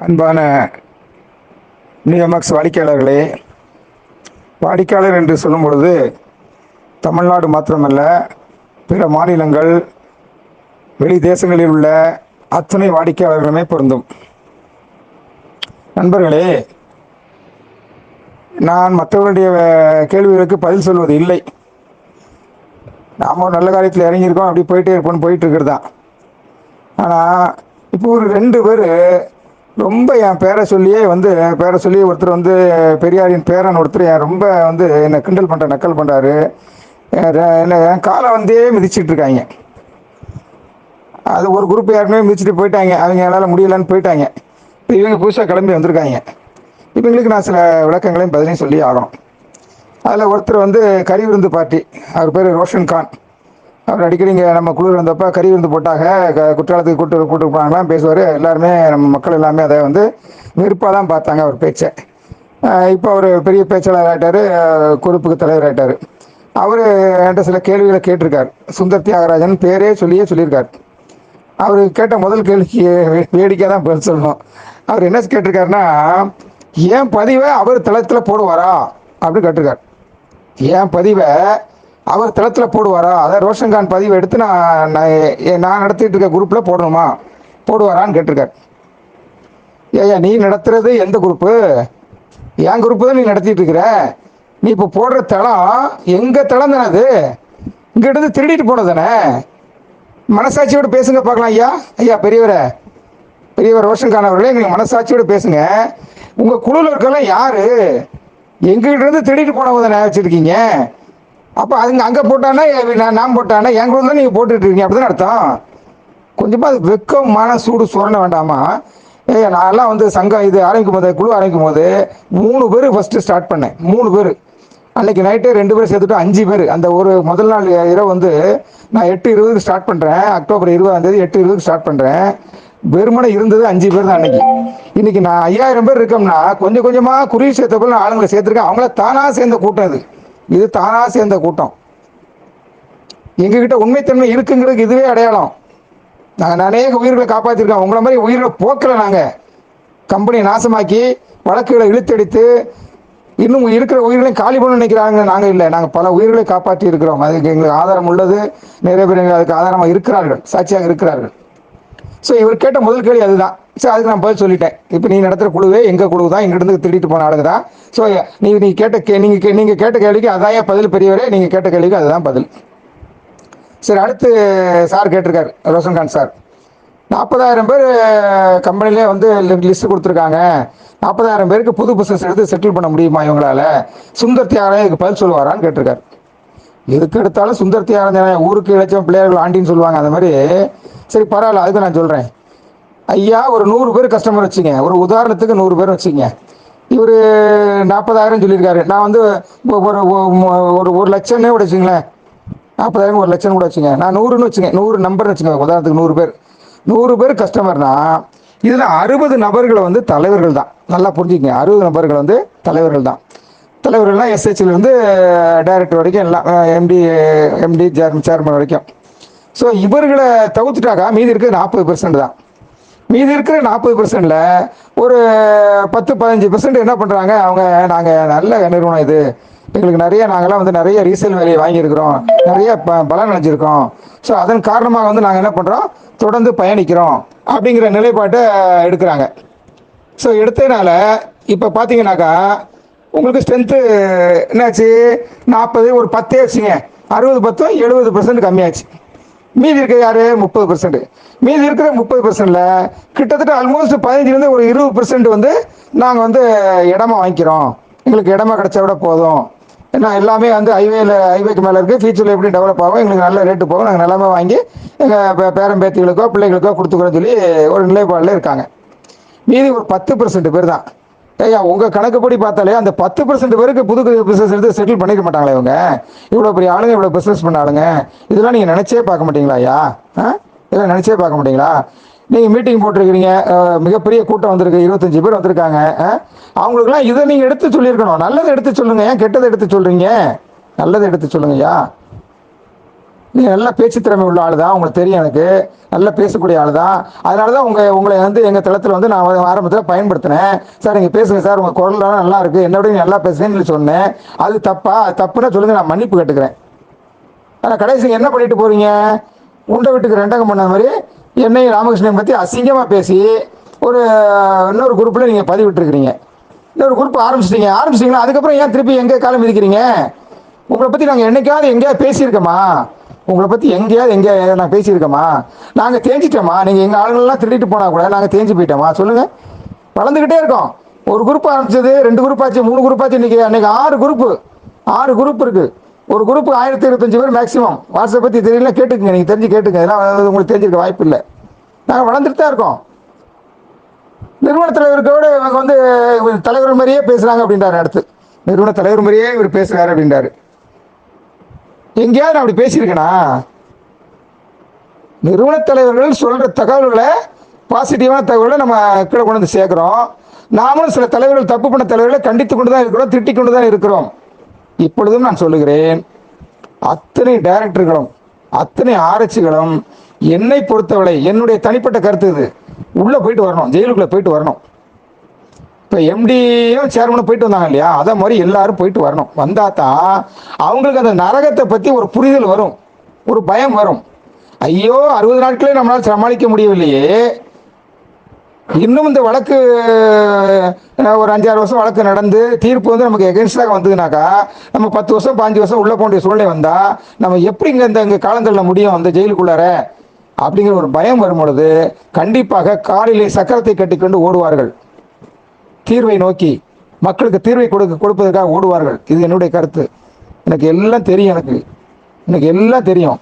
அன்பான நியமக்ஸ் வாடிக்கையாளர்களே வாடிக்கையாளர் என்று சொல்லும் பொழுது தமிழ்நாடு மாத்திரமல்ல பிற மாநிலங்கள் வெளி தேசங்களில் உள்ள அத்தனை வாடிக்கையாளர்களுமே பொருந்தும். நண்பர்களே நான் மற்றவர்களுடைய கேள்விகளுக்கு பதில் சொல்வது இல்லை. நாம் ஒரு நல்ல காரியத்தில் இறங்கியிருக்கோம் அப்படி போயிட்டே இருப்போம்னு போயிட்டு இருக்கிறது தான். ஆனால் இப்போ ஒரு ரெண்டு பேர் ரொம்ப என் பேரை சொல்லியே வந்து பேரை சொல்லி ஒருத்தர் வந்து பெரியாரின் பேரன் ஒருத்தர் என் ரொம்ப வந்து என்னை கிண்டல் பண்ணுற நக்கல் பண்ணுறாரு என்ன என் காலை வந்தே மிதிச்சிட்டு இருக்காங்க. அது ஒரு குரூப் யாருமே மிதிச்சுட்டு போயிட்டாங்க. அவங்க என்னால் முடியலன்னு போயிட்டாங்க. இப்போ இவங்க புதுசாக கிளம்பி வந்திருக்காங்க. இவங்களுக்கு நான் சில விளக்கங்களையும் பதிலையும் சொல்லி ஆகணும். அதில் ஒருத்தர் வந்து கறி விருந்து பார்ட்டி அவர் பேர் ரோஷன் கான். அவர் அடிக்கடி இங்கே நம்ம குழு வந்தப்போ கறி விருந்து போட்டாக க- குற்றாலத்துக்கு கூட்டு கூட்டு போனாங்களாம் பேசுவார். எல்லாருமே நம்ம மக்கள் எல்லாமே அதை வந்து வெறுப்பாக தான் பார்த்தாங்க அவர் பேச்சை. இப்போ அவர் பெரிய பேச்சாளர் ஆகிட்டார் குறிப்புக்கு தலைவர் ஆகிட்டார் அவர் என்கிட்ட சில கேள்விகளை கேட்டிருக்கார். சுந்தர் தியாகராஜன் பேரே சொல்லியே சொல்லியிருக்கார். அவர் கேட்ட முதல் கேள்விக்கு வேடிக்கையாக தான் பதில் சொல்லணும். அவர் என்ன கேட்டிருக்காருன்னா ஏன் பதிவை அவர் தளத்தில் போடுவாரா? அப்படின்னு கேட்டிருக்கார். ஏன் பதிவை அவர் தளத்தில் போடுவாரா? அதான் ரோஷன்கான் பதிவு பதிவை எடுத்து நான் நான் நான் நடத்திட்டு இருக்க குரூப்பில் போடணுமா? போடுவாரான்னு கேட்டிருக்கார். ஏய்யா நீ நடத்துறது எந்த குரூப்பு என் குரூப்பு தான் நீ நடத்திட்டு இருக்கிற. நீ இப்போ போடுற தளம் எங்கள் தளம் தானே அது? இங்கிட்ட திருடிட்டு போனது தானே? மனசாட்சியோடு பேசுங்க பார்க்கலாம் ஐயா. ஐயா பெரியவரே. பெரியவர் ரோஷன்கான் அவர்களே நீங்கள் மனசாட்சியோடு பேசுங்க. உங்கள் குழுவில் இருக்கலாம் யாரு? எங்ககிட்ட இருந்து திருடிட்டு போனவங்க தானே வச்சுருக்கீங்க? அப்போ அதுங்க அங்கே போட்டானா நான் நான் போட்டானா என் குழு தான் நீங்கள் இருக்கீங்க அப்படிதான் அர்த்தம். கொஞ்சமாக அது வெக்கம் மன சூடு சுரண வேண்டாமா? ஏ நான்லாம் வந்து சங்கம் இது ஆரம்பிக்கும் போது குழு ஆரம்பிக்கும் போது மூணு பேர் ஃபஸ்ட்டு ஸ்டார்ட் பண்ணேன். மூணு பேர். அன்னைக்கு நைட்டு ரெண்டு பேர் சேர்த்துட்டு அஞ்சு பேர். அந்த ஒரு முதல் நாள் இரவு வந்து நான் எட்டு இருபதுக்கு ஸ்டார்ட் பண்ணுறேன் அக்டோபர் இருபதாம் தேதி எட்டு இருபதுக்கு ஸ்டார்ட் பண்ணுறேன் வெறுமனை இருந்தது அஞ்சு பேர் தான் அன்னைக்கு. இன்னைக்கு நான் ஐயாயிரம் பேர் இருக்கோம்னா கொஞ்சம் கொஞ்சமாக குறி சேர்த்த போல நான் ஆளுங்களை சேர்த்துருக்கேன். அவங்கள தானாக சேர்ந்த கூட்டம் அது. இது தானாக சேர்ந்த கூட்டம். எங்ககிட்ட உண்மைத்தன்மை இருக்குங்கிறதுக்கு இதுவே அடையாளம். நாங்கள் அநேக உயிர்களை காப்பாற்றிருக்கோம் உங்களை மாதிரி உயிரை போக்கலை நாங்கள் கம்பெனியை நாசமாக்கி வழக்குகளை இழுத்தடித்து இன்னும் இருக்கிற உயிர்களையும் காலி பண்ண நினைக்கிறாங்க நாங்கள் இல்லை. நாங்கள் பல உயிர்களை காப்பாற்றி இருக்கிறோம். அதுக்கு எங்களுக்கு ஆதாரம் உள்ளது. நிறைய பேர் எங்களுக்கு அதுக்கு ஆதாரமாக இருக்கிறார்கள். சாட்சியாக இருக்கிறார்கள். ஸோ இவர் கேட்ட முதல் கேள்வி அதுதான். சரி அதுக்கு நான் பதில் சொல்லிட்டேன். இப்போ நீ நடத்துகிற குழுவே எங்கள் குழு தான் இங்கிருந்து திருடிட்டு போன ஆளுங்க தான். ஸோ நீ நீ கேட்ட கே நீங்கள் நீங்கள் கேட்ட கேள்விக்கு அதான் பதில்? பெரியவரே நீங்கள் கேட்ட கேள்விக்கு அதுதான் பதில். சரி அடுத்து சார் கேட்டிருக்காரு ரோஷன்காந்த் சார். நாற்பதாயிரம் பேர் கம்பெனிலே வந்து லிஸ்ட் கொடுத்துருக்காங்க. நாற்பதாயிரம் பேருக்கு புது பிஸ்னஸ் எடுத்து செட்டில் பண்ண முடியுமா இவங்களால? சுந்தர் தியாகராஜன் இதுக்கு பதில் சொல்லுவாரான்னு கேட்டிருக்காரு. எதுக்கு எடுத்தாலும் சுந்தரத்தி தியாகராஜன் ஊருக்கு இழைச்சவன் பிள்ளையார்கள் ஆண்டின்னு சொல்லுவாங்க அந்த மாதிரி. சரி பரவாயில்ல அதுக்கு நான் சொல்கிறேன் ஐயா ஒரு நூறு பேர் கஸ்டமர் வச்சுங்க. ஒரு உதாரணத்துக்கு நூறு பேர் வச்சுங்க. இவர் நாற்பதாயிரம் சொல்லியிருக்காரு. நான் வந்து ஒரு ஒரு ஒரு லட்சம்னே கூட வச்சுங்களேன். நாற்பதாயிரம் ஒரு லட்சம் கூட வச்சுங்க. நான் நூறுன்னு வச்சுங்க. நூறு நம்பர்னு வச்சுங்க உதாரணத்துக்கு நூறு பேர். நூறு பேர் கஸ்டமர்னா இதில் அறுபது நபர்களை வந்து தலைவர்கள் தான். நல்லா புரிஞ்சுக்கங்க. அறுபது நபர்கள் வந்து தலைவர்கள் தான். தலைவர்கள்லாம் எஸ்ஹெச்ல இருந்து டைரக்டர் வரைக்கும் எல்லாம் எம்டி எம்டி சேர்மன் சேர்மன் வரைக்கும். ஸோ இவர்களை தவிர்த்துட்டாக்கா மீதி இருக்கிற நாற்பது பெர்சன்ட் தான். மீதி இருக்கிற நாற்பது பெர்சன்ட்ல ஒரு பத்து பதினஞ்சு பெர்சன்ட் என்ன பண்ணுறாங்க அவங்க நாங்கள் நல்ல நிறுவனம் இது. எங்களுக்கு நிறைய நாங்களாம் வந்து நிறைய ரீசேல் வேலையை வாங்கியிருக்கிறோம். நிறைய ப பலன் அடைஞ்சிருக்கோம். ஸோ அதன் காரணமாக வந்து நாங்கள் என்ன பண்ணுறோம் தொடர்ந்து பயணிக்கிறோம் அப்படிங்கிற நிலைப்பாட்டை எடுக்கிறாங்க. ஸோ எடுத்ததுனால இப்போ பார்த்தீங்கன்னாக்கா உங்களுக்கு ஸ்ட்ரென்த்து என்னாச்சு? நாற்பது ஒரு பத்தே வச்சுங்க அறுபது பத்தும் எழுபது பர்சன்ட் கம்மியாச்சு. மீதி இருக்க யாரு? முப்பது பர்சன்ட் மீதி இருக்கிற முப்பது பர்சன்ட்ல கிட்டத்தட்ட ஆல்மோஸ்ட் பதினஞ்சுலேருந்து ஒரு இருபது பர்சன்ட் வந்து நாங்கள் வந்து இடமா வாங்கிக்கிறோம். எங்களுக்கு இடமா கிடைச்சா கூட போதும். ஏன்னா எல்லாமே வந்து ஹைவேல ஹைவேக்கு மேலே இருக்குது ஃபியூச்சரில் எப்படி டெவலப் ஆகும் எங்களுக்கு நல்ல ரேட்டு போகும். நாங்கள் நிலமா வாங்கி எங்கள் பேரம்பேத்திகளுக்கோ பிள்ளைகளுக்கோ கொடுத்துக்கிறோன்னு சொல்லி ஒரு நிலைப்பாடில் இருக்காங்க. மீதி ஒரு பத்து பர்சன்ட் பேர் தான். ஐயா உங்கள் கணக்குப்படி பார்த்தாலே அந்த பத்து பர்சன்ட் பேருக்கு புது பிஸ்னஸ் எடுத்து செட்டில் பண்ணிக்க மாட்டாங்களே இவங்க. இவ்வளோ பெரிய ஆளுங்க இவ்வளோ பிஸ்னஸ் பண்ண ஆளுங்க. இதெல்லாம் நீங்கள் நினச்சே பார்க்க மாட்டீங்களா ஐயா? ஆ? இதெல்லாம் நினச்சே பார்க்க மாட்டீங்களா? நீங்கள் மீட்டிங் போட்டிருக்கிறீங்க மிகப்பெரிய கூட்டம் வந்திருக்கு இருபத்தஞ்சு பேர் வந்திருக்காங்க ஆ? அவங்களுக்குலாம் இதை நீங்கள் எடுத்து சொல்லியிருக்கணும். நல்லதை எடுத்து சொல்லுங்க ஏன் கெட்டதை எடுத்து சொல்கிறீங்க நல்லதை எடுத்து சொல்லுங்க ஐயா. நீ நல்ல பேச்சு திறமை உள்ள ஆள் தான் உங்களுக்கு தெரியும் எனக்கு. நல்லா பேசக்கூடிய ஆள் தான் அதனால தான் உங்கள் உங்களை வந்து எங்கள் தளத்தில் வந்து நான் ஆரம்பத்தில் பயன்படுத்தினேன். சார் நீங்கள் பேசுங்க சார் உங்கள் குரல்லாம் நல்லா இருக்குது என்னோட நீ நல்லா பேசுறேன்னு சொன்னேன். அது தப்பா? அது தப்புன்னா சொல்லுங்க நான் மன்னிப்பு கேட்டுக்கிறேன். ஆனால் கடைசி என்ன பண்ணிட்டு போறீங்க? உண்டை வீட்டுக்கு ரெண்டகம் பண்ண மாதிரி என்னையும் ராமகிருஷ்ணன் பற்றி அசிங்கமாக பேசி ஒரு இன்னொரு குரூப்பில் நீங்கள் பதிவிட்டுருக்கிறீங்க. இன்னொரு குரூப் ஆரம்பிச்சிட்டீங்க. ஆரம்பிச்சிட்டிங்களா அதுக்கப்புறம் ஏன் திருப்பி எங்கே காலம் விதிக்கிறீங்க உங்களை பற்றி நாங்கள் என்னைக்காவது எங்கேயாவது பேசியிருக்கோமா? உங்களை பற்றி எங்கேயாவது எங்கே நான் பேசியிருக்கோமா நாங்கள் தேஞ்சிட்டோமா நீங்கள் எங்கள் ஆளுங்கள்லாம் திருடிட்டு போனால் கூட நாங்கள் தேஞ்சு போயிட்டோமா சொல்லுங்கள் வளர்ந்துக்கிட்டே இருக்கோம். ஒரு குரூப் ஆரம்பிச்சது ரெண்டு குரூப் ஆச்சு மூணு குரூப் ஆச்சு இன்னைக்கு. அன்னைக்கு ஆறு குரூப்பு ஆறு குரூப் இருக்கு. ஒரு குரூப் ஆயிரத்தி இருபத்தஞ்சு பேர் மேக்ஸிமம் வாட்ஸ்அப் பற்றி தெரியல கேட்டுக்கங்க. நீங்கள் தெரிஞ்சு கேட்டுங்க இதெல்லாம் உங்களுக்கு தெரிஞ்சிருக்க வாய்ப்பு இல்லை. நாங்கள் வளர்ந்துட்டு தான் இருக்கோம். நிறுவன தலைவருக்கோட இவங்க வந்து தலைவர் மாதிரியே பேசுறாங்க அப்படின்றாரு அடுத்து. நிறுவன தலைவர் மாதிரியே இவர் பேசுறாரு அப்படின்றாரு. எங்கேயாவது நான் அப்படி பேசியிருக்கேனா? நிறுவன தலைவர்கள் சொல்ற தகவல்களை பாசிட்டிவான தகவல்களை நம்ம கீழே கொண்டு வந்து சேர்க்கிறோம். நாமளும் சில தலைவர்கள் தப்பு பண்ண தலைவர்களை கண்டித்து கொண்டு தான் இருக்கிறோம் திட்டிக் கொண்டு தான் இருக்கிறோம். இப்பொழுதும் நான் சொல்லுகிறேன் அத்தனை டைரக்டர்களும் அத்தனை ஆராய்ச்சிகளும் என்னை பொறுத்தவரை என்னுடைய தனிப்பட்ட கருத்து இது. உள்ளே போயிட்டு வரணும் ஜெயிலுக்குள்ளே போயிட்டு வரணும். இப்போ எம்டியும் சேர்மனும் போயிட்டு வந்தாங்க இல்லையா? அதே மாதிரி எல்லாரும் போயிட்டு வரணும். வந்தா தான் அவங்களுக்கு அந்த நரகத்தை பற்றி ஒரு புரிதல் வரும். ஒரு பயம் வரும். ஐயோ அறுபது நாட்களே நம்மளால் சமாளிக்க முடியவில்லையே. இன்னும் இந்த வழக்கு ஒரு அஞ்சாறு வருஷம் வழக்கு நடந்து தீர்ப்பு வந்து நமக்கு எகென்ஸ்டாக வந்ததுனாக்கா நம்ம பத்து வருஷம் பாஞ்சு வருஷம் உள்ளே போக வேண்டிய சூழ்நிலை வந்தால் நம்ம எப்படி இங்கே இந்த இங்கே காலங்களில் முடியும் அந்த ஜெயிலுக்குள்ளார? அப்படிங்கிற ஒரு பயம் வரும் பொழுது கண்டிப்பாக காலிலே சக்கரத்தை கட்டிக்கொண்டு ஓடுவார்கள். தீர்வை நோக்கி மக்களுக்கு தீர்வை கொடுக்க கொடுப்பதற்காக ஓடுவார்கள். இது என்னுடைய கருத்து. எனக்கு எல்லாம் தெரியும் எனக்கு. எனக்கு எல்லாம் தெரியும்.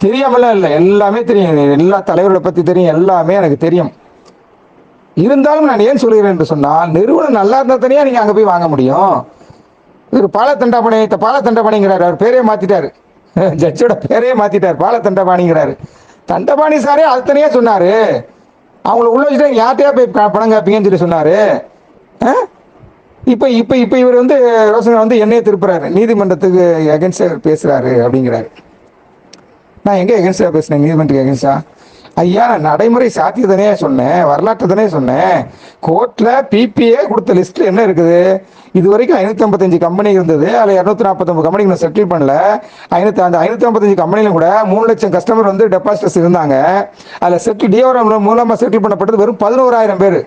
தெரியாமலாம் இல்லை. எல்லாமே தெரியும். எல்லா தலைவர்களை பற்றி தெரியும். எல்லாமே எனக்கு தெரியும். இருந்தாலும் நான் ஏன் சொல்கிறேன் என்று சொன்னால் நிறுவனம் நல்லா இருந்தால் தனியாக நீங்கள் அங்கே போய் வாங்க முடியும். இவர் பாலத்தண்டபாணி பாலத்தண்டபாணிங்கிறார். அவர் பேரே மாற்றிட்டார் ஜட்ஜோட பேரே மாற்றிட்டார் பாலத்தண்டபாணிங்கிறாரு. தண்டபாணி சாரே அது தனியாக சொன்னார். அவங்கள உள்ள வச்சுட்டு யார்கிட்டயா போய் பணம் காப்பீங்கன்னு சொல்லி சொன்னார். இப்போ இப்போ இப்போ இவர் வந்து ரோசனா வந்து என்னையே திருப்புறாரு. நீதிமன்றத்துக்கு எகென்ஸ்டாக பேசுகிறாரு அப்படிங்கிறாரு. நான் எங்கே எகென்ஸ்டாக பேசுனேன்? நீதிமன்றத்துக்கு எகென்ஸ்டா ஐயா நான் நடைமுறை சாத்தியதானே சொன்னேன் வரலாற்று தானே சொன்னேன் கோர்ட்டில் பிபிஏ கொடுத்த லிஸ்ட்டில் என்ன இருக்குது? இது வரைக்கும் ஐநூற்றி ஐம்பத்தஞ்சு கம்பெனி இருந்தது. அதில் இரநூத்தி நாற்பத்தொம்பது கம்பெனிக்கு நான் செட்டில் பண்ணல. ஐநூற்றி அந்த ஐநூற்றி ஐம்பத்தஞ்சு கம்பெனிலும் கூட மூணு லட்சம் கஸ்டமர் வந்து டெபாசிட்டர்ஸ் இருந்தாங்க. அதில் செட்டில் டிஓரம் மூலமாக செட்டில் பண்ணப்பட்டது வெறும் பதினோராயிரம் பேர்.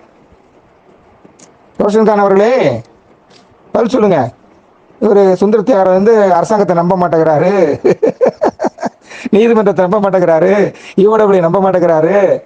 ரோஷன்கான் அவர்களே பதில் சொல்லுங்க. இவர் சுந்தரத்தியார் வந்து அரசாங்கத்தை நம்ப மாட்டேங்கிறாரு. நீதிமன்றத்தை நம்ப மாட்டேங்கிறாரு. ஈவோடபிள்யூ நம்ப மாட்டேங்கிறாரு.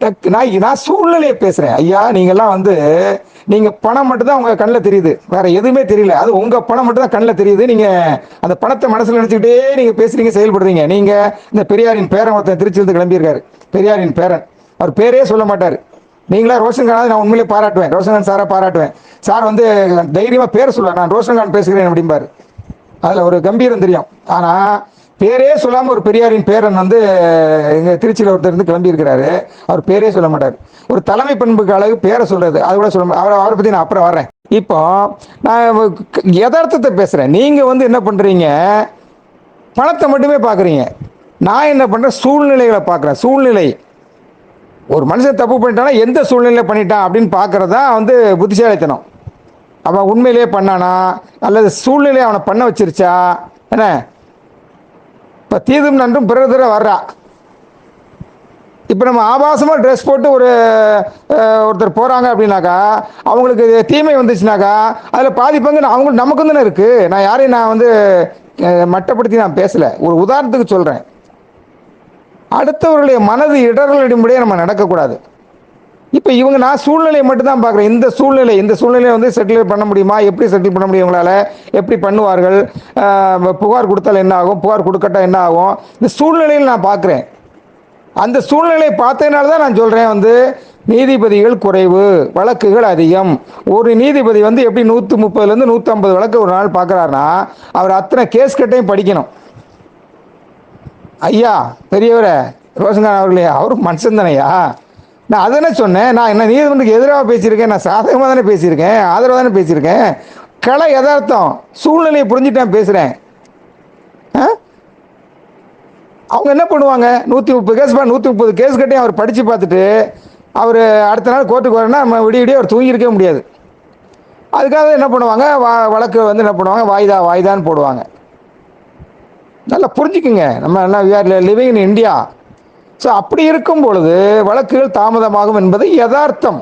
டக்கு- நான் நான் சூழ்நிலையை பேசுறேன். ஐயா நீங்கெல்லாம் வந்து நீங்க பணம் மட்டும்தான் உங்க கண்ணில் தெரியுது. வேற எதுவுமே தெரியல. அது உங்க பணம் மட்டும் தான் கண்ணில் தெரியுது. நீங்க அந்த பணத்தை மனசுல நினைச்சுக்கிட்டே நீங்க பேசுறீங்க செயல்படுறீங்க. நீங்க இந்த பெரியாரின் பேரன் ஒருத்தன் திருச்சியிலிருந்து கிளம்பியிருக்காரு. பெரியாரின் பேரன். அவர் பேரே சொல்ல மாட்டார். நீங்களா ரோஷன்கான் நான் உண்மையிலே பாராட்டுவேன். ரோஷன்கான் சாரை பாராட்டுவேன். சார் வந்து தைரியமாக பேர் சொல்ல நான் ரோஷன்கான் பேசுகிறேன் அப்படிம்பார். அதில் ஒரு கம்பீரம் தெரியும். ஆனால் பேரே சொல்லாமல் ஒரு பெரியாரின் பேரன் வந்து எங்கள் திருச்சியில் ஒருத்தர் இருந்து கிளம்பியிருக்கிறாரு அவர் பேரே சொல்ல மாட்டார். ஒரு தலைமை பண்புக்கு அளவு பேரை சொல்கிறது அது கூட சொல்ல மா- அவரை அவரை பற்றி நான் அப்புறம் வரேன் இப்போ நான் யதார்த்தத்தை பேசுகிறேன் நீங்கள் வந்து என்ன பண்ணுறீங்க பணத்தை மட்டுமே பார்க்குறீங்க நான் என்ன பண்ணுறேன் சூழ்நிலைகளை பார்க்குறேன் சூழ்நிலை. ஒரு மனுஷன் தப்பு பண்ணிட்டானா எந்த சூழ்நிலையில பண்ணிட்டான் அப்படின்னு பார்க்குறது தான் வந்து புத்திசாலித்தனம். அவன் உண்மையிலேயே பண்ணானா அல்லது சூழ்நிலை அவனை பண்ண வச்சிருச்சா என்ன? இப்போ தீதும் நன்றும் பிறர் தர வர்றா. இப்போ நம்ம ஆபாசமாக ட்ரெஸ் போட்டு ஒரு ஒருத்தர் போகிறாங்க அப்படின்னாக்கா அவங்களுக்கு தீமை வந்துச்சுனாக்கா அதில் பாதி பங்கு அவங்களுக்கு நமக்கு தானே இருக்குது நான் யாரையும் நான் வந்து மட்டப்படுத்தி நான் பேசலை. ஒரு உதாரணத்துக்கு சொல்கிறேன் அடுத்தவர்களுடைய மனது இடர்களிடும்படியே நம்ம நடக்கக்கூடாது. இப்போ இவங்க நான் சூழ்நிலையை மட்டும்தான் பார்க்குறேன். இந்த சூழ்நிலை இந்த சூழ்நிலையை வந்து செட்டில் பண்ண முடியுமா? எப்படி செட்டில் பண்ண முடியும் உங்களால்? எப்படி பண்ணுவார்கள்? புகார் கொடுத்தால் என்ன ஆகும்? புகார் கொடுக்கட்டா என்ன ஆகும்? இந்த சூழ்நிலையில் நான் பார்க்குறேன். அந்த சூழ்நிலையை பார்த்ததுனால தான் நான் சொல்கிறேன் வந்து நீதிபதிகள் குறைவு வழக்குகள் அதிகம். ஒரு நீதிபதி வந்து எப்படி நூற்றி முப்பதுலேருந்து நூற்றம்பது வழக்கு ஒரு நாள் பார்க்குறாருன்னா அவர் அத்தனை கேஸ் கட்டையும் படிக்கணும். ஐயா பெரியவரே ரோஷன்கான் அவர்களே அவரும் மனுஷன் தானையா நான் அதானே சொன்னேன் நான் என்ன நீதிமன்றத்துக்கு எதிராக பேசியிருக்கேன் நான் சாதகமாக தானே பேசியிருக்கேன் ஆதரவாக தானே பேசியிருக்கேன் கலை யதார்த்தம் சூழ்நிலையை புரிஞ்சுட்டேன் பேசுகிறேன் அவங்க என்ன பண்ணுவாங்க? நூற்றி முப்பது கேஸ் நூற்றி முப்பது கேஸ் கட்டி அவர் படித்து பார்த்துட்டு அவர் அடுத்த நாள் கோர்ட்டுக்கு வரேன்னா நம்ம விடிய விடிய அவர் தூங்கியிருக்கவே முடியாது. அதுக்காக என்ன பண்ணுவாங்க? வழக்கு வந்து என்ன பண்ணுவாங்க? வாய்தா வாய்தான்னு போடுவாங்க. நல்லா புரிஞ்சுக்குங்க. நம்ம என்ன we are living in India so அப்படி இருக்கும் பொழுது வழக்குகள் தாமதமாகும் என்பது யதார்த்தம்.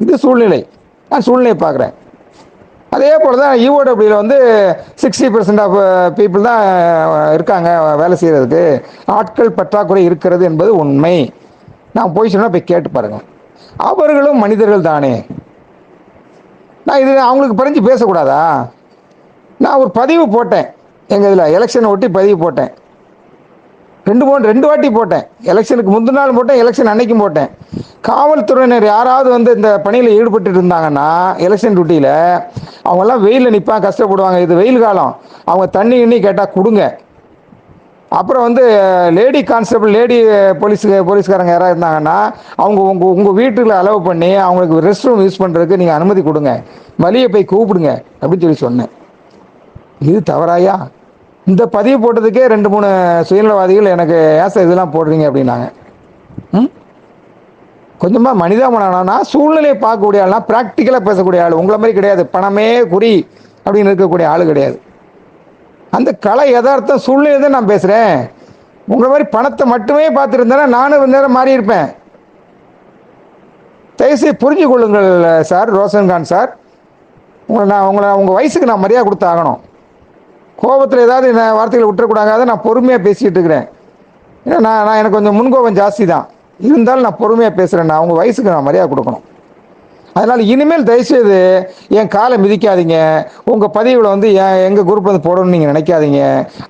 இது சூழ்நிலை. நான் சூழ்நிலையை பார்க்குறேன். அதே போல் uh, தான் யூஓடபிள்யூவில் வந்து சிக்ஸ்டி பர்சன்ட் ஆஃப் பீப்புள் தான் இருக்காங்க வேலை செய்கிறதுக்கு ஆட்கள் பற்றாக்குறை இருக்கிறது என்பது உண்மை. நான் போய் சொன்னால் போய் கேட்டு பாருங்கள் அவர்களும் மனிதர்கள் தானே. நான் இது அவங்களுக்கு பறிஞ்சு பேசக்கூடாதா? நான் ஒரு பதிவு போட்டேன். எங்கள் இதில் எலெக்ஷனை ஒட்டி பதிவு போட்டேன். ரெண்டு மூணு ரெண்டு வாட்டி போட்டேன். எலெக்ஷனுக்கு முந்தின நாள் போட்டேன் எலெக்ஷன் அன்னைக்கும் போட்டேன். காவல்துறையினர் யாராவது வந்து இந்த பணியில் ஈடுபட்டு இருந்தாங்கன்னா எலெக்ஷன் டியூட்டியில் அவங்கெல்லாம் வெயிலில் நிற்பாங்க கஷ்டப்படுவாங்க. இது வெயில் காலம். அவங்க தண்ணி எண்ணி கேட்டால் கொடுங்க. அப்புறம் வந்து லேடி கான்ஸ்டபிள் லேடி போலீஸ் போலீஸ்காரங்க யாராவது இருந்தாங்கன்னா அவங்க உங்கள் உங்கள் வீட்டுல அலோவ் பண்ணி அவங்களுக்கு ரெஸ்ட் ரூம் யூஸ் பண்ணுறதுக்கு நீங்கள் அனுமதி கொடுங்க. வழியை போய் கூப்பிடுங்க அப்படின்னு சொல்லி சொன்னேன். இது தவறாயா? இந்த பதிவு போட்டதுக்கே ரெண்டு மூணு சுயநலவாதிகள் எனக்கு ஏச இதெல்லாம் போடுறீங்க அப்படின்னாங்க. ம்? கொஞ்சமாக மனிதாமனா சூழ்நிலையை பார்க்கக்கூடிய ஆள்னா ப்ராக்டிக்கலாக பேசக்கூடிய ஆள். உங்களை மாதிரி கிடையாது. பணமே குறி அப்படின்னு இருக்கக்கூடிய ஆள் கிடையாது. அந்த கலை யதார்த்தம் சூழ்நிலை தான் நான் பேசுகிறேன் உங்களை மாதிரி பணத்தை மட்டுமே பார்த்துருந்தேன்னா நானும் இந்த நேரம் மாறி இருப்பேன். தயவுசெய்து புரிஞ்சு கொள்ளுங்கள் சார். ரோஷன்கான் சார். உங்களை நான் உங்களை உங்கள் வயசுக்கு நான் மரியாதை கொடுத்து ஆகணும். கோபத்தில் ஏதாவது நான் வார்த்தைகளை விட்டுறக்கூடாது நான் பொறுமையாக பேசிகிட்டு இருக்கிறேன். ஏன்னா நான் நான் எனக்கு கொஞ்சம் முன்கோபம் ஜாஸ்தி தான் இருந்தாலும் நான் பொறுமையாக பேசுகிறேன் நான் வயசுக்கு நான் மரியாதை கொடுக்கணும். அதனால் இனிமேல் தயவுசெய்து என் காலை மிதிக்காதீங்க. உங்கள் பதிவில் வந்து என் எங்கள் குரூப் வந்து போடணும்னு நீங்கள் நினைக்காதீங்க.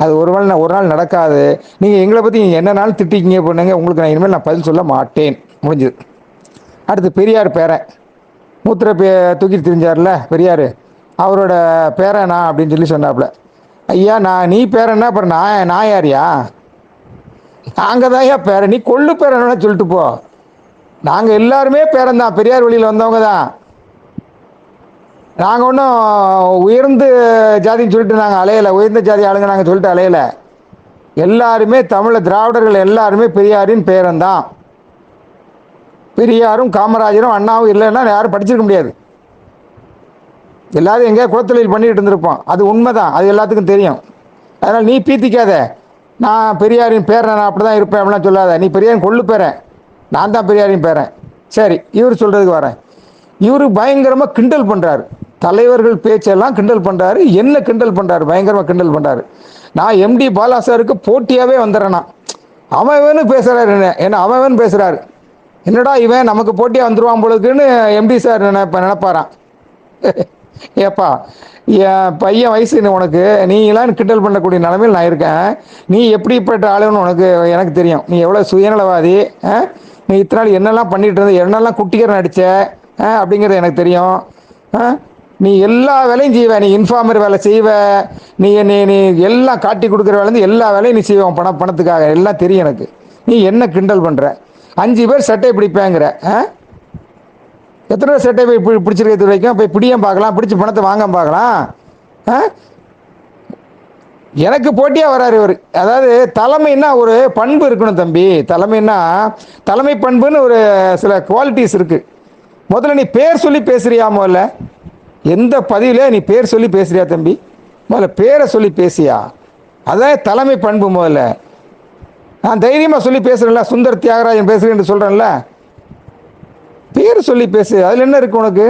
அது ஒரு நாள் நான் ஒரு நாள் நடக்காது. நீங்கள் எங்களை பற்றி நீங்கள் என்ன நாள் திட்டிக்கிங்க பண்ணுங்க உங்களுக்கு நான் இனிமேல் நான் பதில் சொல்ல மாட்டேன். முடிஞ்சது. அடுத்து பெரியார் பேரன். மூத்திர பே தூக்கி திரிஞ்சார்ல பெரியார். அவரோட பேரனா அப்படின்னு சொல்லி சொன்னாப்புல. ஐயா நான் நீ பேரன்னா அப்புறம் நான் நான் யாரியா? நாங்கள் தான் ஐயா பேரன் நீ கொள்ளு பேரனா சொல்லிட்டு போ. நாங்கள் எல்லாருமே பேரன் தான் பெரியார் வழியில் வந்தவங்க தான். நாங்கள் ஒன்றும் உயர்ந்து ஜாதின்னு சொல்லிட்டு நாங்கள் அலையலை. உயர்ந்த ஜாதி ஆளுங்க நாங்கள் சொல்லிட்டு அலையலை. எல்லாருமே தமிழ திராவிடர்கள் எல்லாருமே பெரியாரின் பேரன் தான் பெரியாரும் காமராஜரும் அண்ணாவும் இல்லைன்னா யாரும் படிச்சிருக்க முடியாது. எல்லாரும் எங்கேயா குளத்தொழில் பண்ணிட்டு இருந்திருப்போம். அது உண்மைதான். அது எல்லாத்துக்கும் தெரியும். அதனால் நீ பீத்திக்காத. நான் பெரியாரின் பேரன் நான் அப்படி தான் இருப்பேன் அப்படிலாம் சொல்லாத. நீ பெரியாரின் கொள்ளு பேரன். நான் தான் பெரியாரின் பேரன். சரி இவர் சொல்கிறதுக்கு வரேன். இவர் பயங்கரமாக கிண்டல் பண்ணுறாரு தலைவர்கள் பேச்செல்லாம் கிண்டல் பண்ணுறாரு என்ன கிண்டல் பண்ணுறாரு பயங்கரமாக கிண்டல் பண்ணுறாரு நான் எம்டி பாலா சாருக்கு போட்டியாகவே வந்துடுறேன் நான் அவன் இவனு பேசுகிறாரு என்ன? என்ன அவன் இவன் பேசுகிறாரு என்னடா இவன் நமக்கு போட்டியாக வந்துடுவான் பொழுதுன்னு எம்டி சார் நினைப்ப நினைப்பாரான் ஏப்பா என் பையன் வயசு என்ன உனக்கு? நீங்களாம் கிண்டல் பண்ணக்கூடிய நிலமையில் நான் இருக்கேன். நீ எப்படிப்பட்ட ஆளுன்னு உனக்கு எனக்கு தெரியும். நீ எவ்வளோ சுயநலவாதி நீ இத்தனை நாள் என்னெல்லாம் பண்ணிட்டு இருந்த என்னெல்லாம் குட்டிகர் நடித்த ஆ? அப்படிங்கிறது எனக்கு தெரியும். ஆ? நீ எல்லா வேலையும் செய்வ. நீ இன்ஃபார்மர் வேலை செய்வ. நீ நீ நீ எல்லாம் காட்டி கொடுக்குற வேலை எல்லா வேலையும் நீ செய்வ உன் பணம் பணத்துக்காக. எல்லாம் தெரியும் எனக்கு. நீ என்ன கிண்டல் பண்ணுற அஞ்சு பேர் சட்டை பிடிப்பேங்கிற ஆ? எத்தனை செட்டை போய் பி- பிடிச்சிருக்கிறது வரைக்கும். போய் பிடியும் பார்க்கலாம் பிடிச்சி பணத்தை வாங்க பார்க்கலாம். ஆ? எனக்கு போட்டியாக வராரு இவர். அதாவது தலைமைன்னா ஒரு பண்பு இருக்கணும் தம்பி. தலைமைன்னா தலைமை பண்புன்னு ஒரு சில குவாலிட்டிஸ் இருக்குது முதல்ல நீ பேர் சொல்லி பேசுறியா முதல்ல? எந்த பதிவிலே நீ பேர் சொல்லி பேசுறியா தம்பி? முதல்ல பேரை சொல்லி பேசியா? அதான் தலைமை பண்பு முதல்ல. நான் தைரியமாக சொல்லி பேசுகிறேன்ல சுந்தர் தியாகராஜன் பேசுகிறேன்னு சொல்கிறேன்ல பேர் சொல்லி பேசு. அதில் என்ன இருக்கு உனக்கு?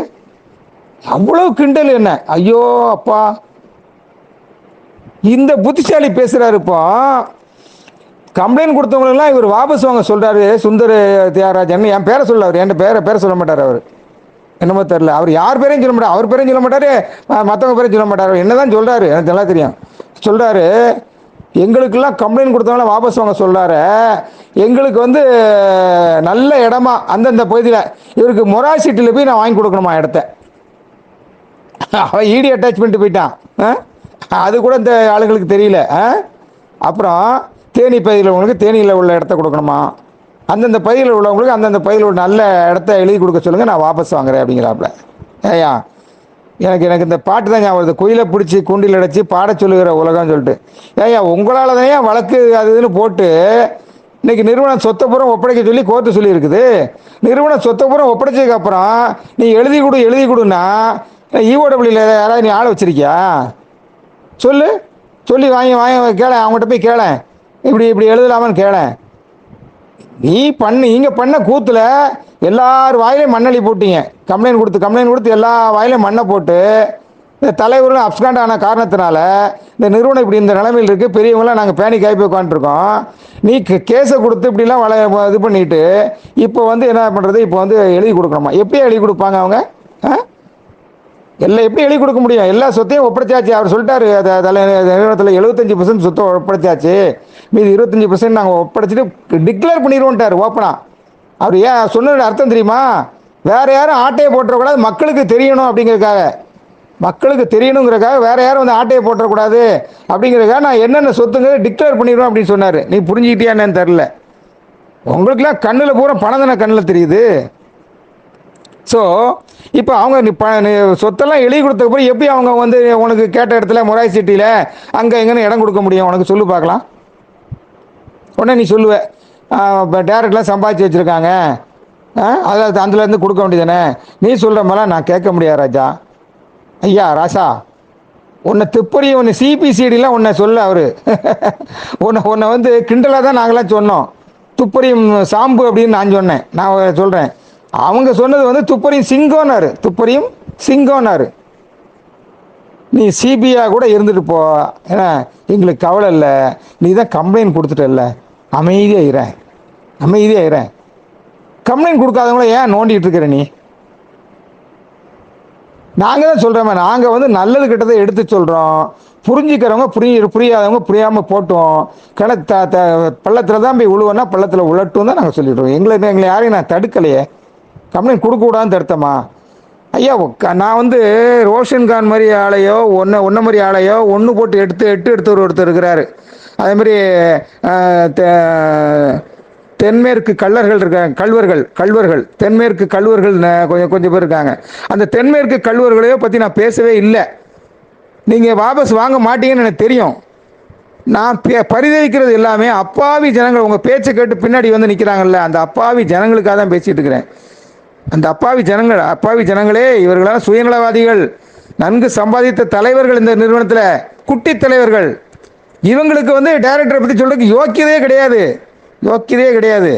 அவ்வளவு கிண்டல் என்ன? ஐயோ அப்பா. இந்த புத்திசாலி பேசுறாரு இப்போ கம்ப்ளைண்ட் கொடுத்தவங்களெல்லாம் இவர் வாபஸ் வாங்க சொல்கிறாரு சுந்தர் தியாகராஜன் என் பேரை சொல்ல அவர். என் பேரை பேரை சொல்ல மாட்டார் அவர். என்னமோ தெரில அவர் யார் பேரையும் சொல்ல மாட்டார். அவர் பேரையும் சொல்ல மாட்டார். மற்றவங்க பேரையும் சொல்ல மாட்டார். என்னதான் சொல்கிறாரு எனக்கு நல்லா தெரியும். சொல்கிறாரு எங்களுக்கெல்லாம் கம்ப்ளைண்ட் கொடுத்தவங்கள வாபஸ் வாங்க சொல்கிறாரு எங்களுக்கு வந்து நல்ல இடமா அந்தந்த பகுதியில் இவருக்கு மொராசிட்டியில் போய் நான் வாங்கி கொடுக்கணுமா இடத்த? அவன் ஈடி அட்டாச் பண்ணிட்டு போயிட்டான். ஆ? அது கூட இந்த ஆளுங்களுக்கு தெரியல. ஆ? அப்புறம் தேனி பகுதியில் உள்ளவங்களுக்கு தேனியில் உள்ள இடத்த கொடுக்கணுமா? அந்தந்த பகுதியில் உள்ளவங்களுக்கு அந்தந்த பகுதியில் உள்ள நல்ல இடத்த எழுதி கொடுக்க சொல்லுங்கள் நான் வாபஸ் வாங்குறேன் அப்படிங்கிறாப்புல. ஏயா எனக்கு எனக்கு இந்த பாட்டு தான் ஞாபகம் வருது. குயிலை பிடிச்சி கூண்டில் அடைச்சி பாட சொல்லுகிற உலகம்னு சொல்லிட்டு. ஏன் உங்களால் தானே வழக்கு அது இதுன்னு போட்டு இன்னைக்கு நிறுவனம் சொத்தை ஒப்படைக்க சொல்லி கோர்ட்டு சொல்லியிருக்குது. நிறுவனம் சொத்தை ஒப்படைச்சதுக்கப்புறம் நீ எழுதி கொடு எழுதி கொடுன்னா ஈஓடபிள்யூல யாராவது நீ ஆளை வச்சிருக்கியா? சொல்லு. சொல்லி வாங்கி வாங்கி கேளேன் அவங்ககிட்ட போய் கேளேன் இப்படி இப்படி எழுதலாமான்னு கேளேன் நீ பண்ண. இங்கே பண்ண கூத்தில் எல்லார் வாயிலையும் மண்ணள்ளி போட்டீங்க. கம்ப்ளைண்ட் கொடுத்து கம்ப்ளைண்ட் கொடுத்து எல்லா வாயிலையும் மண்ணை போட்டு இந்த தலைவர்கள் அப்சண்ட் ஆன காரணத்தினால இந்த நிறுவனம் இப்படி இந்த நிலைமையில் இருக்குது பெரியவங்களாம் நாங்கள் பேனிக் ஆகி போய் உட்காந்துருக்கோம் நீ கேஸை கொடுத்து இப்படிலாம் வள இது பண்ணிட்டு இப்போ வந்து என்ன பண்ணுறது இப்போ வந்து எழுதி கொடுக்கணுமா? எப்படி எழுதி கொடுப்பாங்க அவங்க? ஆ? எல்லாம் எப்படி எழுதி கொடுக்க முடியும்? எல்லா சொத்தையும் ஒப்படைச்சாச்சு. அவர் சொல்லிட்டாரு தலை நிறுவனத்தில் எழுபத்தஞ்சு பர்சன்ட் சொத்தை ஒப்படைச்சாச்சு. மீதி இருபத்தஞ்சி பர்சன்ட் நாங்கள் ஒப்படைச்சிட்டு டிக்ளேர் பண்ணிடுவோன்ட்டார் ஓப்பனாக அவர் ஏன் சொன்னது அர்த்தம் தெரியுமா? வேறு யாரும் ஆட்டையை போட்டுறக்கூடாது மக்களுக்கு தெரியணும் அப்படிங்கிறதுக்காக. மக்களுக்கு தெரியணுங்கிறக்காக வேறு யாரும் வந்து ஆட்டையை போட்டுறக்கூடாது அப்படிங்கிறதுக்காக நான் என்னென்ன சொத்துங்கிறத டிக்ளேர் பண்ணிடுவேன் அப்படின்னு சொன்னார். நீ புரிஞ்சுக்கிட்டியா என்னன்னு தெரில உங்களுக்குலாம் கண்ணில் பூரா பணம் தானே கண்ணில் தெரியுது. ஸோ இப்போ அவங்க ப நீ சொத்தெல்லாம் எழுதி கொடுத்தப்பறம் எப்படி அவங்க வந்து உனக்கு கேட்ட இடத்துல மொராய் சிட்டியில் அங்கே எங்கன்னு இடம் கொடுக்க முடியும்? உனக்கு சொல்லு பார்க்கலாம். உடனே நீ சொல்லுவ. இப்போ சம்பாதிச்சு வச்சுருக்காங்க. அதில் அதுலேருந்து கொடுக்க வேண்டியதானே நீ சொல்கிற மாதிரிலாம் நான் கேட்க முடியாது ராஜா. ஐயா ராசா உன்னை திப்பறி உன்னை சிபிசிடிலாம் உன்னை சொல்ல அவர். உன்னை உன்னை வந்து கிண்டலாக தான் நாங்களாம் சொன்னோம். துப்பறியும் சாம்பு அப்படின்னு நான் சொன்னேன். நான் சொல்கிறேன் அவங்க சொன்னது வந்து துப்பறியும் சிங்கோனாரு துப்பறியும் சிங்கோனாரு நீ சிபிஐ கூட இருந்துட்டு போ. ஏன்னா எங்களுக்கு கவலை இல்லை. நீ தான் கம்ப்ளைண்ட் கொடுத்துட்டல அமைதியாக இறேன் அமைதியாகிறேன் கம்ப்ளைண்ட் கொடுக்காதவங்கள ஏன் நோண்டிகிட்டு இருக்கிற நீ? நாங்கள் தான் சொல்கிறோமே நாங்கள் வந்து நல்லது கிட்டதை எடுத்து சொல்கிறோம் புரிஞ்சுக்கிறவங்க புரிய புரியாதவங்க புரியாமல் போட்டோம். கிண த த பள்ளத்தில் தான் போய் உழுவனா பள்ளத்தில் உழட்டும் தான் நாங்கள் சொல்லிடுறோம். எங்களை எங்களை யாரையும் நான் தடுக்கலையே. கம்ப்ளைண்ட் கொடுக்கக்கூடாதுன்னு தடுத்தமா? ஐயா நான் வந்து ரோஷன் கான் மாதிரி ஆளையோ ஒன்று ஒன்றை மாதிரி ஆளையோ ஒன்று போட்டு எடுத்து எட்டு எடுத்தவர் ஒருத்தர் இருக்கிறாரு. அதே மாதிரி தென்மேற்கு கல்லர்கள் இருக்காங்க. கல்வர்கள் கல்வர்கள் தென்மேற்கு கல்வர்கள் கொஞ்சம் கொஞ்சம் பேர் இருக்காங்க. அந்த தென்மேற்கு கல்வர்களையோ பற்றி நான் பேசவே இல்லை. நீங்கள் வாபஸ் வாங்க மாட்டீங்கன்னு எனக்கு தெரியும். நான் பே- பரிதவிக்கிறது எல்லாமே அப்பாவி ஜனங்கள். உங்கள் பேச்சை கேட்டு பின்னாடி வந்து நிற்கிறாங்கல்ல அந்த அப்பாவி ஜனங்களுக்காக தான் பேசிகிட்டு இருக்கிறேன். அந்த அப்பாவி ஜனங்கள் அப்பாவி ஜனங்களே இவர்களால் சுயநலவாதிகள் நன்கு சம்பாதித்த தலைவர்கள் இந்த நிறுவனத்தில் குட்டி தலைவர்கள். இவங்களுக்கு வந்து டைரக்டரை பற்றி சொல்கிறதுக்கு யோக்கியதே கிடையாது. யோக்கியதே கிடையாது.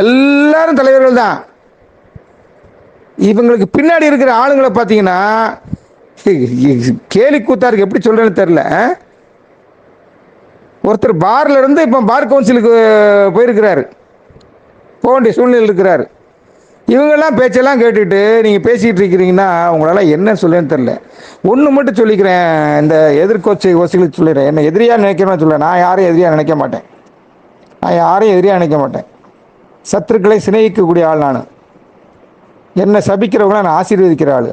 எல்லாரும் தலைவர்கள் தான். இவங்களுக்கு பின்னாடி இருக்கிற ஆளுங்களை பார்த்தீங்கன்னா கேலி கூத்தாருக்கு எப்படி சொல்கிறேன்னு தெரில ஒருத்தர் பார்ல இருந்து இப்போ பார் கவுன்சிலுக்கு போயிருக்கிறாரு. போக வேண்டிய சூழ்நிலை இருக்கிறாரு. இவங்கெல்லாம் பேச்செல்லாம் கேட்டுட்டு நீங்கள் பேசிகிட்டு இருக்கிறீங்கன்னா உங்களால் என்ன சொல்லுன்னு தெரில ஒன்று மட்டும் சொல்லிக்கிறேன் இந்த எதிர்கோச்சை ஓசிகளுக்கு சொல்லிடுறேன். என்ன எதிரியாக நினைக்கிறேன்னு சொல்ல நான் யாரையும் எதிரியாக நினைக்க மாட்டேன். நான் யாரையும் எதிரியாக நினைக்க மாட்டேன். சத்துருக்களை சிநேகிக்கக்கூடிய ஆள் நான். என்னை சபிக்கிறவங்கள நான் ஆசீர்வதிக்கிற ஆள்.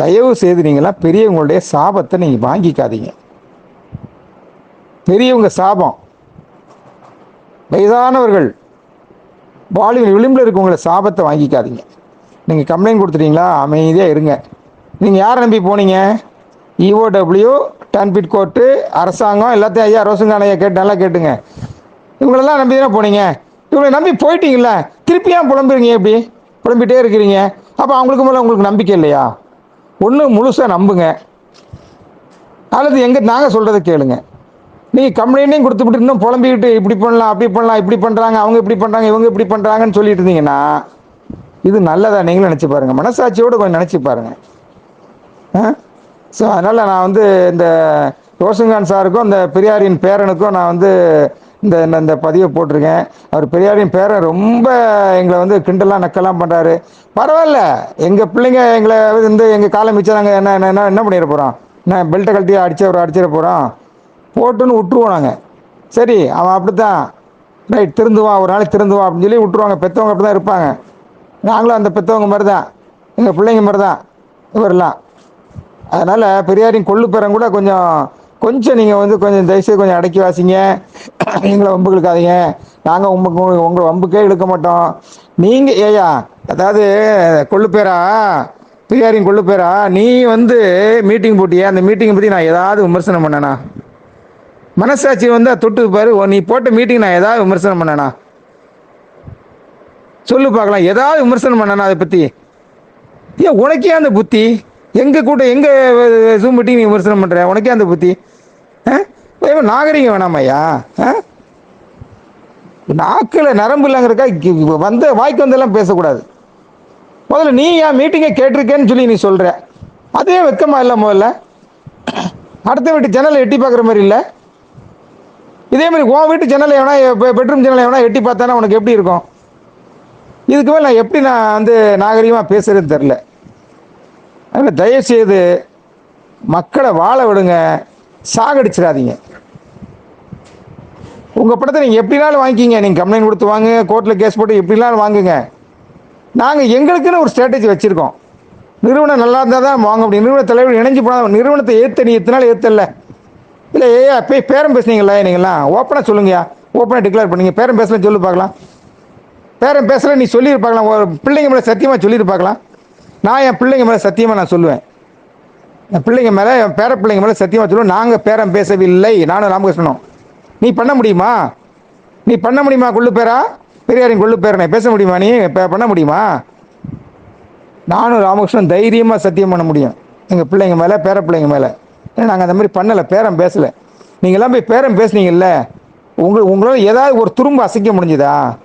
தயவு செய்து நீங்களாம் பெரியவங்களுடைய சாபத்தை நீங்கள் வாங்கிக்காதீங்க. பெரியவங்க சாபம். வயதானவர்கள் வாழ்வில் விளிம்பில் இருக்கவங்கள சாபத்தை வாங்கிக்காதீங்க. நீங்கள் கம்ப்ளைண்ட் கொடுத்துட்டீங்களா? அமைதியாக இருங்க. நீங்கள் யாரை நம்பி போனீங்க? இஓடபிள்யூ டன்பிட் கோர்ட்டு அரசாங்கம் எல்லாத்தையும் ஐயா ரோசங்கான ஐயா கேட்டு நல்லா கேட்டுங்க. இவங்களெல்லாம் நம்பி தானே போனீங்க? இவங்களை நம்பி போயிட்டீங்கள திருப்பி ஏன் புலம்புறீங்க எப்படி? புலம்பிகிட்டே இருக்கிறீங்க. அப்போ அவங்களுக்கு மேலே உங்களுக்கு நம்பிக்கை இல்லையா? ஒன்று முழுசாக நம்புங்க. அல்லது எங்கே நாங்கள் சொல்கிறத கேளுங்க. நீங்கள் கம்ப்ளைண்ட்டையும் கொடுத்துட்டு இன்னும் புலம்பிக்கிட்டு இப்படி பண்ணலாம் அப்படி பண்ணலாம் இப்படி பண்ணுறாங்க அவங்க இப்படி பண்ணுறாங்க இவங்க இப்படி பண்ணுறாங்கன்னு சொல்லிட்டு இருந்தீங்கன்னா இது நல்லதா நீங்களும் நினச்சி பாருங்கள் மனசாட்சியோடு கொஞ்சம் நினச்சி பாருங்கள் ஸோ அதனால் நான் வந்து இந்த ரோஷன்கான் சாருக்கும் இந்த பெரியாரின் பேரனுக்கும் நான் வந்து இந்த இந்த- இந்த பதிவை போட்டிருக்கேன். அவர் பெரியாரின் பேரை ரொம்ப எங்களை வந்து கிண்டலாம் நக்கெல்லாம் பண்ணுறாரு பரவாயில்ல. எங்கள் பிள்ளைங்க எங்களை வந்து எங்கள் காலம் மிச்சம் நாங்கள் என்ன என்ன என்ன- பண்ணிட போகிறோம் நான் பெல்ட்டை கழட்டி அடிச்சு ஒரு அடிச்சிட போகிறோம் போட்டுன்னு விட்டுருவோம் நாங்கள் சரி அவன் அப்படித்தான். ரைட் திருந்துவான் ஒரு நாளைக்கு திருந்துவான் அப்படின்னு சொல்லி விட்டுருவாங்க. பெற்றவங்க அப்படி தான் இருப்பாங்க. நாங்களும் அந்த பெற்றவங்க மாதிரி தான் எங்கள் பிள்ளைங்க மாதிரி தான் இவரெல்லாம். அதனால் பெரியாரின் கொள்ளு பேரன் கூட கொஞ்சம் கொஞ்சம் நீங்கள் வந்து கொஞ்சம் தயவுசெய்து கொஞ்சம் அடக்கி வாசிங்க. எங்களை வம்புக்கு இழுக்காதீங்க நாங்கள் உங்களுக்கு உங்களை வம்புக்கே இழுக்க மாட்டோம். நீங்கள் ஏயா அதாவது கொள்ளு பிரியாரின் கொள்ளுப்பேரா கொள்ளு நீ வந்து மீட்டிங் போட்டியே அந்த மீட்டிங்கை பற்றி நான் ஏதாவது விமர்சனம் பண்ணனா? மனசாட்சி வந்து தொட்டு பாரு. நீ போட்ட மீட்டிங் நான் ஏதாவது விமர்சனம் பண்ணனா? சொல்லு பார்க்கலாம். ஏதாவது விமர்சனம் பண்ணனா அதை பற்றி ஏன் உனக்கே அந்த புத்தி? எங்கள் கூட்டம் எங்கே ஜூம் மீட்டிங் நீ விமர்சனம் பண்ணுற உனக்கே அந்த புத்தி? ஆ? ஏன் நாகரிகம் வேணாமையா நாக்கில் நரம்பு இல்லைங்கிறக்கா வந்து வந்த வாய்க்கு வந்தெல்லாம் பேசக்கூடாது. முதல்ல நீ ஏன் மீட்டிங்கை கேட்டிருக்கேன்னு சொல்லி நீ சொல்கிற அதே வெக்கமா இல்லை முதல்ல. அடுத்த வீட்டு ஜன்னலை எட்டி பார்க்குற மாதிரி இல்லை. இதே மாதிரி உன் வீட்டு ஜன்னலை எவனா பெட்ரூம் ஜன்னலை எவனா எட்டி பார்த்தானா உனக்கு எப்படி இருக்கும்? இதுக்கு மேலே நான் எப்படி நான் வந்து நாகரிகமாக பேசுகிறேன்னு தெரில அதனால் தயவுசெய்து மக்களை வாழ விடுங்க. சாகடிச்சிடாதீங்க. உங்கள் படத்தை நீங்கள் எப்படினாலும் வாங்கிக்கிங்க. நீங்கள் கம்ப்ளைண்ட் கொடுத்து வாங்க கோர்ட்டில் கேஸ் போட்டு எப்படினாலும் வாங்குங்க. நாங்கள் எங்களுக்குன்னு ஒரு ஸ்ட்ராட்டஜி வச்சுருக்கோம். நிறுவனம் நல்லா இருந்தால் தான் வாங்க முடியும். நிறுவன தலைவர் இணைஞ்சு போனால் நிறுவனத்தை ஏற்ற நீ எத்தனால நாள் ஏற்றல இல்லை ஏயா போய் பேரம் பேசுனீங்களா நீங்களாம் ஓப்பனாக சொல்லுங்கய்யா. ஓப்பனாக டிக்ளேர் பண்ணீங்க. பேரம் பேசலாம் சொல்லு பார்க்கலாம். பேரன் பேசல நீ சொல்லியிருப்பாக்கலாம் ஒரு பிள்ளைங்க மேலே சத்தியமாக சொல்லியிருப்பாக்கலாம் நான் என் பிள்ளைங்க மேலே சத்தியமாக நான் சொல்லுவேன். என் பிள்ளைங்க மேலே என் பேர பிள்ளைங்க மேலே சத்தியமாக சொல்லுவேன். நாங்கள் பேரம் பேசவில்லை. நானும் ராமகிருஷ்ணனும். நீ பண்ண முடியுமா? நீ பண்ண முடியுமா கொள்ளு பேரா? பெரியாரின் கொள்ளு பேரனை பேச முடியுமா நீ? பே- பண்ண முடியுமா? நானும் ராமகிருஷ்ணன் தைரியமாக சத்தியம் பண்ண முடியும். எங்கள் பிள்ளைங்க மேலே பேர பிள்ளைங்க மேலே. ஏன்னா நாங்கள் அந்த மாதிரி பண்ணலை பேரம் பேசலை. நீங்கள்லாம் போய் பேரம் பேசுனீங்கல்ல? உங்கள் உங்களால் ஏதாவது ஒரு துரும்பு அசைக்க முடிஞ்சுதா?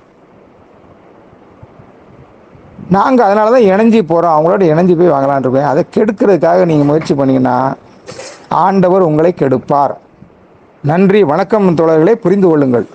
நாங்கள் அதனால தான் இணைஞ்சி போகிறோம் அவங்களோட இணைஞ்சு போய் வாங்கலாம்னு இருக்கோம். அதை கெடுக்கிறதுக்காக நீங்கள் முயற்சி பண்ணீங்கன்னா ஆண்டவர் உங்களை கெடுப்பார். நன்றி வணக்கம் தோழர்களே புரிந்து கொள்ளுங்கள்.